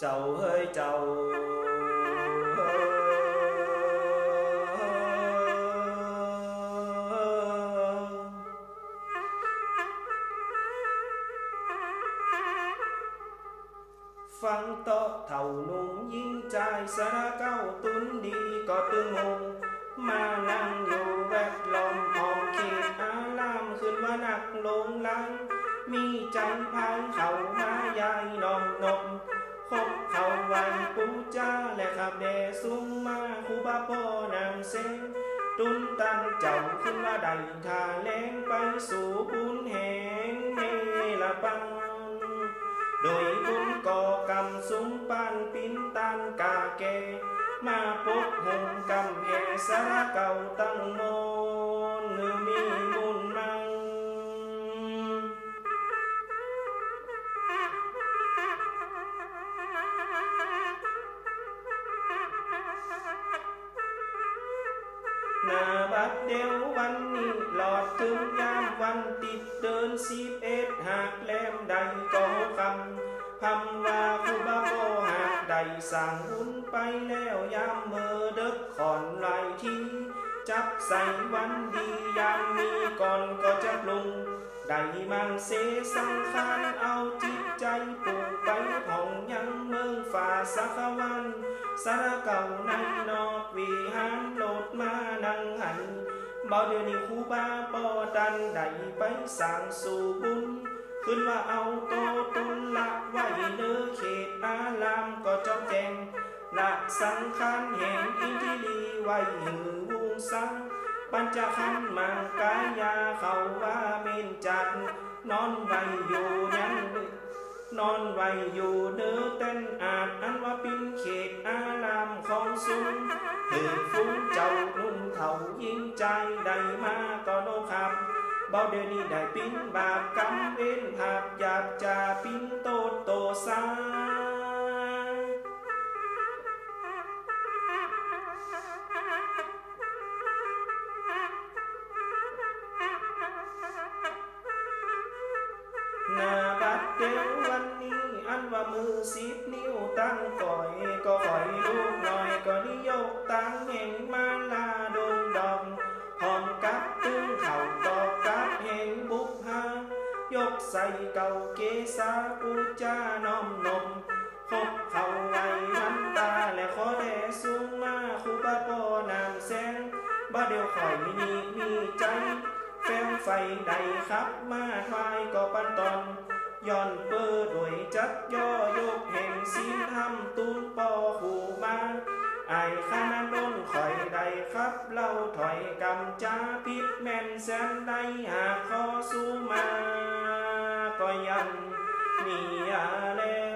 เจ้าเฮ้ยเจ้าเฮ้ยฟังโตะเท่านุ่งยิ่งใจสาระเก้าตุนดีก็ตึงงงมานั่งอยู่แวดล้อมหอมเขตอารามขึ้นว่านักลงลังมีใจพายเขามายายนอมนม จ้าและขับแดสูงมาคูบาพ่อนางเซงตุนตันเจ้าขึ้นว่าใดทาแรงไปสู่บุญแห่งเนละปัง โดยบุญก่อกรรมสุมปานปิ้นตานกาเก มาปกหงกำแหสาเก่าตั้งโน นาบัดเดียววันนี้หลอดถึงยามวันติดเดินสิบเอ็ดหากแลมใดก็คำพำว่าคูบาโกหากใดสั่งบุญไปแล้วยามเมื่อเด็กขอนไหลทีจับใส่วันดียามมีก่อนก็จะปรุงได้มันเสสังขารเอาจิตใจปลูกไปผ่องยังเมืองฝ่า สักวันสารเก่าในนอกวิหารโหลดมานั่งหันบ่เดี๋ยวนี้ครูบาปอดันได้ไปสร้างสู่บุญ ขึ้นว่าเอาโตตุนละไว้เนื้อเขตอารามก็จอมแจงละสังขารแห่งอินทิลีไว้หือวงสังปัญจขันธ์มังกายาเขาว่าเมนจัดนอนไว้อยู่ยังดึกนอนไว้อยู่เนื้อเต้นอาจ ถือฟุ้งเจ้านุ่นเท่ายิ่งใจได้มาก็โนครับเบาเดี๋ยวนี้ได้ปิ้นบาปก ตั้งก่อยก็คอยลูกหน่อยก็นิยกตั้งแห่งมาลาดงดองพร้อมกับตึงเข่าตอกกับแห่งบุกหายกใส่เก่าเกษาปูจาน้อมนมคบเขาไว้วันตาและขอแลสูงมาคูบาปอนามแสงบ่เดียวคอยมีนีมีใจแฟงไฟใดครับมาทายก็ปันตอนย้อนเปิดด้วยจักย่อย ครับเล่าถอยกำจาพิษแม่นแสนใดหากขอสู้มา ก็ยังมีอาแล้ว